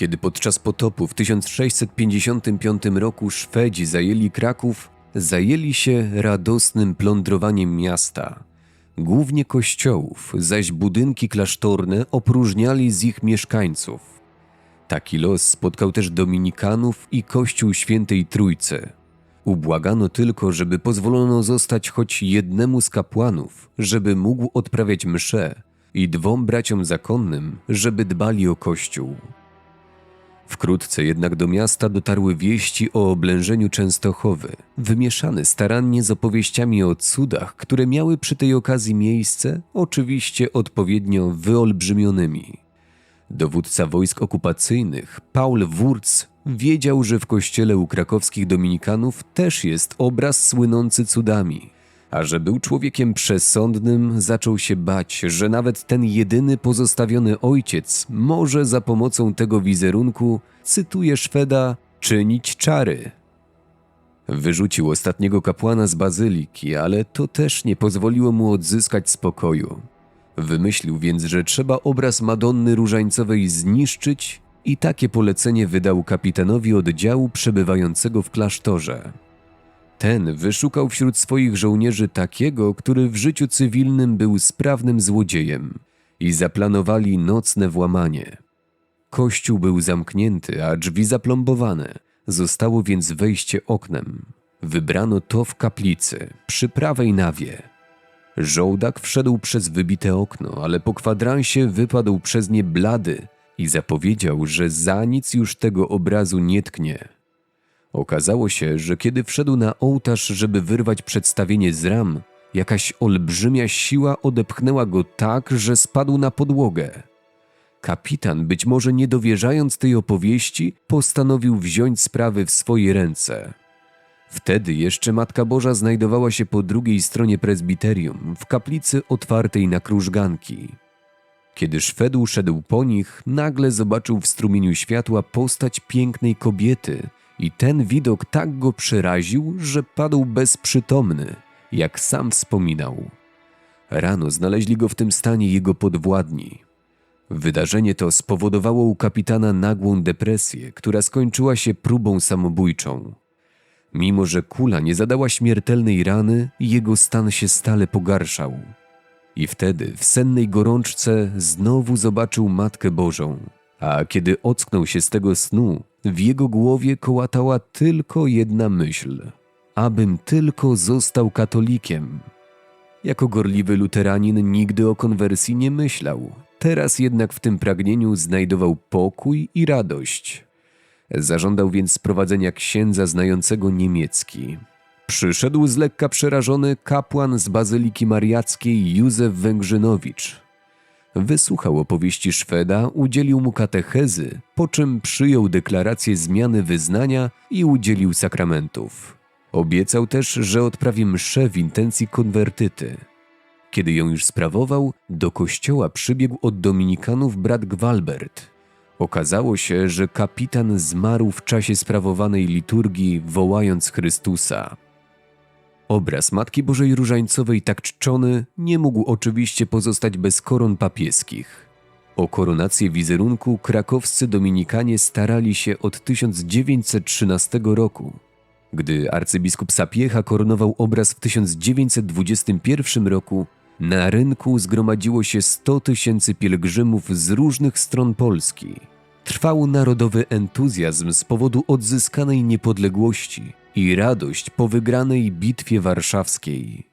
Kiedy podczas potopu w 1655 roku Szwedzi zajęli Kraków, zajęli się radosnym plądrowaniem miasta. Głównie kościołów, zaś budynki klasztorne opróżniali z ich mieszkańców. Taki los spotkał też Dominikanów i Kościół Świętej Trójcy. Ubłagano tylko, żeby pozwolono zostać choć jednemu z kapłanów, żeby mógł odprawiać msze, i dwom braciom zakonnym, żeby dbali o kościół. Wkrótce jednak do miasta dotarły wieści o oblężeniu Częstochowy, wymieszane starannie z opowieściami o cudach, które miały przy tej okazji miejsce, oczywiście odpowiednio wyolbrzymionymi. Dowódca wojsk okupacyjnych, Paul Wurz, wiedział, że w kościele u krakowskich dominikanów też jest obraz słynący cudami. A że był człowiekiem przesądnym, zaczął się bać, że nawet ten jedyny pozostawiony ojciec może za pomocą tego wizerunku, cytuję Szweda, czynić czary. Wyrzucił ostatniego kapłana z bazyliki, ale to też nie pozwoliło mu odzyskać spokoju. Wymyślił więc, że trzeba obraz Madonny Różańcowej zniszczyć i takie polecenie wydał kapitanowi oddziału przebywającego w klasztorze. Ten wyszukał wśród swoich żołnierzy takiego, który w życiu cywilnym był sprawnym złodziejem i zaplanowali nocne włamanie. Kościół był zamknięty, a drzwi zaplombowane. Zostało więc wejście oknem. Wybrano to w kaplicy, przy prawej nawie. Żołdak wszedł przez wybite okno, ale po kwadransie wypadł przez nie blady i zapowiedział, że za nic już tego obrazu nie tknie. Okazało się, że kiedy wszedł na ołtarz, żeby wyrwać przedstawienie z ram, jakaś olbrzymia siła odepchnęła go tak, że spadł na podłogę. Kapitan, być może nie dowierzając tej opowieści, postanowił wziąć sprawy w swoje ręce. Wtedy jeszcze Matka Boża znajdowała się po drugiej stronie prezbiterium, w kaplicy otwartej na krużganki. Kiedy Szwedł szedł po nich, nagle zobaczył w strumieniu światła postać pięknej kobiety i ten widok tak go przeraził, że padł bezprzytomny, jak sam wspominał. Rano znaleźli go w tym stanie jego podwładni. Wydarzenie to spowodowało u kapitana nagłą depresję, która skończyła się próbą samobójczą. Mimo, że kula nie zadała śmiertelnej rany, jego stan się stale pogarszał. I wtedy w sennej gorączce znowu zobaczył Matkę Bożą. A kiedy ocknął się z tego snu, w jego głowie kołatała tylko jedna myśl: abym tylko został katolikiem. Jako gorliwy luteranin nigdy o konwersji nie myślał. Teraz jednak w tym pragnieniu znajdował pokój i radość. Zażądał więc sprowadzenia księdza znającego niemiecki. Przyszedł z lekka przerażony kapłan z Bazyliki Mariackiej Józef Węgrzynowicz. Wysłuchał opowieści Szweda, udzielił mu katechezy, po czym przyjął deklarację zmiany wyznania i udzielił sakramentów. Obiecał też, że odprawi mszę w intencji konwertyty. Kiedy ją już sprawował, do kościoła przybiegł od dominikanów brat Gwalbert. Okazało się, że kapitan zmarł w czasie sprawowanej liturgii, wołając Chrystusa. Obraz Matki Bożej Różańcowej tak czczony nie mógł oczywiście pozostać bez koron papieskich. O koronację wizerunku krakowscy dominikanie starali się od 1913 roku. Gdy arcybiskup Sapiecha koronował obraz w 1921 roku, na rynku zgromadziło się 100 tysięcy pielgrzymów z różnych stron Polski. Trwał narodowy entuzjazm z powodu odzyskanej niepodległości i radość po wygranej bitwie warszawskiej.